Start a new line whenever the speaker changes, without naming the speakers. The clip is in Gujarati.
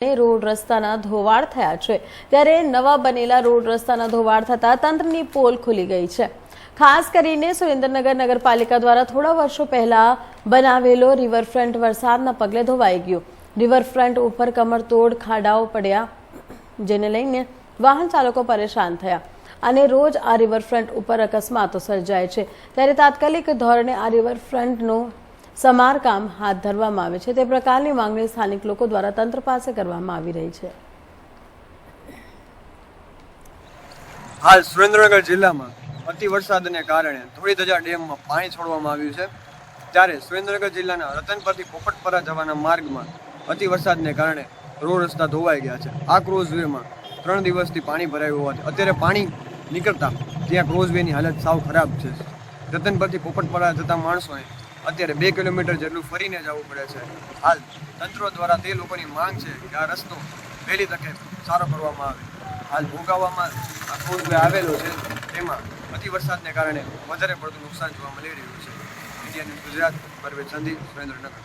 રોડ રસ્તાના ધોવાણ થયા છે. ત્યારે નવા બનેલા રોડ રસ્તાના ધોવાણ થતા તંત્રની પોલ ખુલી ગઈ છે. ખાસ કરીને સુરેન્દ્રનગર નગરપાલિકા દ્વારા થોડા વર્ષો પહેલા બનાવેલો રિવરફ્રન્ટ વરસાદના પગલે ધોવાઈ ગયો. રિવરફ્રન્ટ ઉપર કમરતોડ ખાડાઓ પડ્યા, જેને લઈને વાહન ચાલકો પરેશાન થયા. અને રોજ આ રિવરફ્રન્ટ ઉપર અકસ્માતો સર્જાય છે. ત્યારે તાત્કાલિક ધોરણે આ રિવરફ્રન્ટનું સમારકામ હાથ ધરવામાં આવે છે. તે પ્રકારની માંગણી સ્થાનિક લોકો દ્વારા તંત્ર પાસે કરવામાં આવી રહી છે.
હાલ સુરેન્દ્રનગર જિલ્લામાં અતિ વરસાદને કારણે ધોળીધજા ડેમમાં પાણી છોડવામાં આવ્યું છે. ત્યારે સુરેન્દ્રનગર જિલ્લાના રતનપરથી પોપટપરા જવાના માર્ગમાં અતિ વરસાદને કારણે રોડ રસ્તા ધોવાઈ ગયા છે. આ ક્રોઝવેમાં ત્રણ દિવસથી પાણી ભરાયું હોવાથી અત્યારે પાણી નીકળતા ત્યાં ક્રોઝવેની હાલત સાવ ખરાબ છે. રતનપરથી પોપટપરા જતા માણસોને અત્યારે બે કિલોમીટર જેટલું ફરીને જવું પડે છે. હાલ તંત્ર દ્વારા તે લોકોની માંગ છે કે આ રસ્તો વહેલી તકે સારો કરવામાં આવે. હાલ ભોગાવામાં ક્રોઝવે આવેલો છે, તેમાં અતિ વરસાદને કારણે વધારે પડતું નુકસાન જોવા મળી રહ્યું છે. ઇન્ડિયન ગુજરાત, પરવેજ સંધી સુરેન્દ્રનગર.